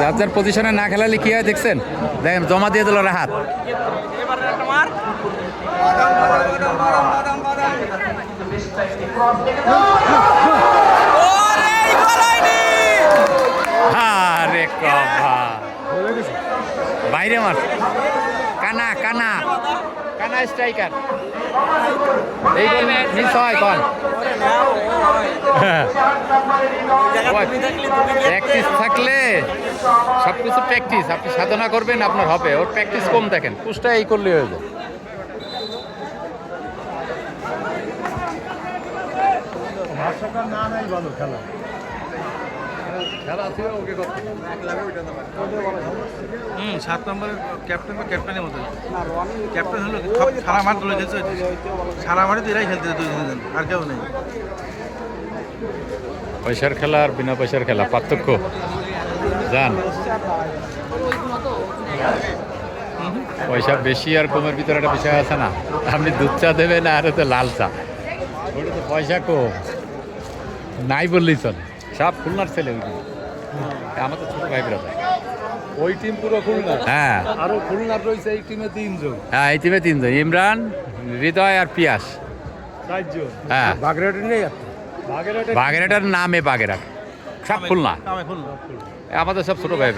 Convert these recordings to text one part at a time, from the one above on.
যার যার পজিশনে না খেলালে কি হয় দেখছেন? দেখেন, জমা দিয়ে দিল ওরা হাত। বাইরে মার। কানা কানা। কানা স্ট্রাইকার এই মিস হয় কল প্র্যাকটিস থাকলে সব কিছু প্র্যাকটিস আপনি সাধনা করবেন আপনার হবে। ওর প্র্যাকটিস কম দেখেন। পুষ্টা এই করলে হয়ে যায়। হুম সাত নম্বরের ক্যাপ্টেন বা ক্যাপ্টেনের মতো। ক্যাপ্টেন হলো সব সারা মাঠগুলো খেলছে সারা মাঠে তো এরাই খেলতে দুই তিনজন। আর কেউ নেই। পয়সার খেলা আর বিনা পয়সার খেলা পার্থক্য। জান। পয়সা বেশি আর কমের ভিতরে একটা বিষয় আছে না আপনি দুধ চা দেবেন আর তো লাল চা। ওটা তো পয়সা কম। নাই বললেই চলে। সব খুলনার ছেলে ওইগুলো আমার তো ছোট ভাই ব্রাদার ওই টিম পুরো খুলনা? হ্যাঁ। আরও খুলনার রয়েছে এই টিমে তিনজন। হ্যাঁ এই টিমে তিনজন। ইমরান হৃদয় আর পিয়াস। চারজন। হ্যাঁ। বাগেরহাটের নেই বাগেরহাটার নামে বাগেরহাট। সব খুলনা। আমাদের সব ছোট ভাই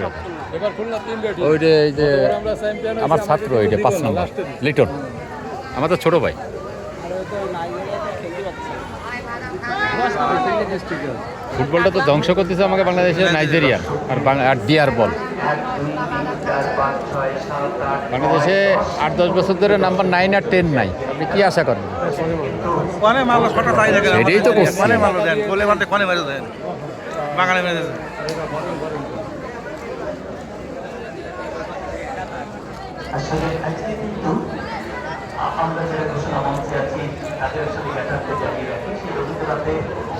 ওই যে এই যে আমার ছাত্র ওইটা পাঁচ নম্বর। লিটন। আমাদের ছোট ভাই। ফুটবলটা তো ধ্বংস করতেছে আমাকে বাংলাদেশের নাইজেরিয়া আর আর ডিয়ার বল। বাংলাদেশে আট দশ বছর ধরে নাম্বার নাইন আর টেন নাই। আপনি কি আশা করেন? কনে মারলো ছটা তাই দেখেন সেটাই তো কনে মারলো দেন? মারতে কনে মারলো দেন? বাগানে মেরে দিয়েছে আসলে আজকে কিন্তু আমরা যারা ঘোষণা মঞ্চে আছি তাদের আসলে ব্যাপারটা জানিয়ে রাখি সেই রবীন্দ্রনাথে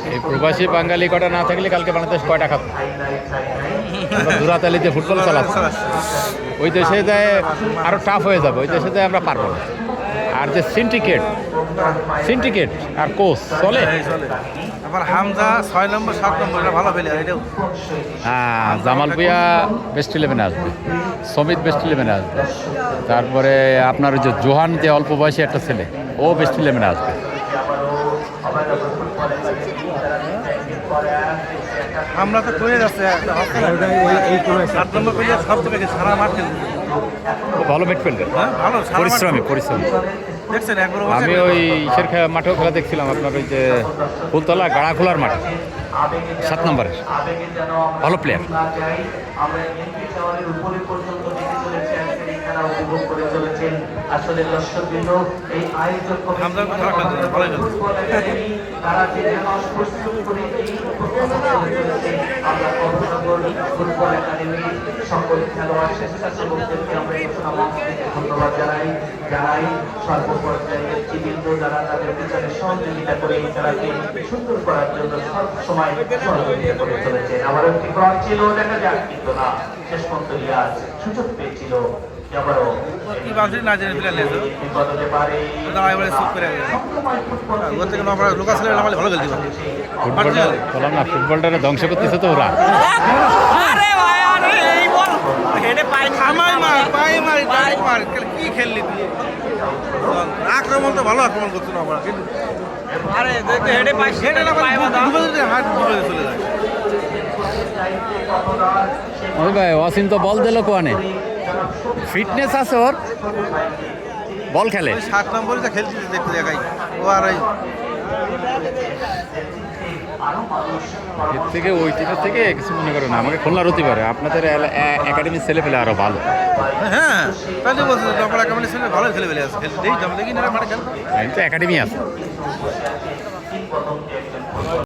এই প্রবাসী বাঙালি কটা না থাকলে কালকে বাংলাদেশ কয়টা খাত হাইলাইট দুরাতালিতে ফুটবল চালাচ্ছি। ওই দেশে যায় আরও টাফ হয়ে যাবে ওই দেশে যায় আমরা পারব না। আর যে সিন্ডিকেট সিন্ডিকেট আর কোচ চলে? আবার হামজা ছয় নম্বর সাত নম্বর ভালো প্লেয়ার এটাও। হ্যাঁ জামাল ভুইয়া বেস্ট ইলেভেনে আসবে। সমিত বেস্ট ইলেভেনে আসবে। তারপরে আপনার ওই যে জোহান যে অল্প বয়সী একটা ছেলে ও বেস্ট ইলেভেনে আসবে। আমরা তো করে যাচ্ছে সাত নম্বর প্লেয়ার সব থেকে সারা মাঠ ভালো মিডফিল্ডার হ্যাঁ ভালো পরিশ্রমী পরিশ্রমী। দেখছেন আমি ওই ইসের খেলা মাঠেও খেলা দেখছিলাম আপনার ওই যে ফুলতলা গাড়াখোলার মাঠ। সাত নম্বরের। ভালো প্লেয়ার না যাই আমরা এমপি টাওয়ারের উপরে পর্যন্ত যেতে চলেছি আজকের এই খেলা উপভোগ করে আসলে দর্শকবৃন্দ এই আয়োজক তারা যে মাস পরিশ্রম করে এই আমরা কর্মনগর ফুটবল একাডেমির সকল খেলোয়াড় স্বেচ্ছাসেবকদেরকে আমরা এই ঘোষণা মঞ্চ থেকে ধন্যবাদ জানাই জানাই সর্বপর্যায়ের যারা তাদের পিছনে সহযোগিতা করে এই খেলাকে সুন্দর করার জন্য সব সময় সহযোগিতা করে চলেছে আবার একটি ছিল দেখা যাক কিন্তু না শেষ পর্যন্ত সুযোগ পেয়েছিল। কি না জেনে প্লেয়ার লেছে বদলে পারে। দাঁড়া এবারে চুপ করে ফুটবল ওর থেকে আমরা লোকাল ছেলে নামালে ভালো খেলতে পারি। ফুটবলটা বললাম না ফুটবলটা ধ্বংস করতেছে তো ওরা। থামাই মার পাই মার কি খেললি তুই? আক্রমণ তো ভালো আক্রমণ করছ না আমরা কিন্তু আরে দেখতে হেডে পাই হেডে না ডুবে যদি হাত ডুবে চলে যায়। ওই ভাই অসীম তো বল দিল কোয়ানে? ফিটনেস আছে ওর। বল খেলে। সাত নম্বরে যা খেলছি দেখতে দেখাই। ও আর এর থেকে ওই টিমের থেকে কিছু মনে করেন না আমাকে খুলনার হতে পারে আপনাদের একাডেমির ছেলে পেলে আরও ভালো। হ্যাঁ তাহলে বলছি আমরা কেমন ছেলে ভালো ছেলে পেলে আছে দেখি আমরা দেখি না মাঠে খেলতে তো একাডেমি আছে।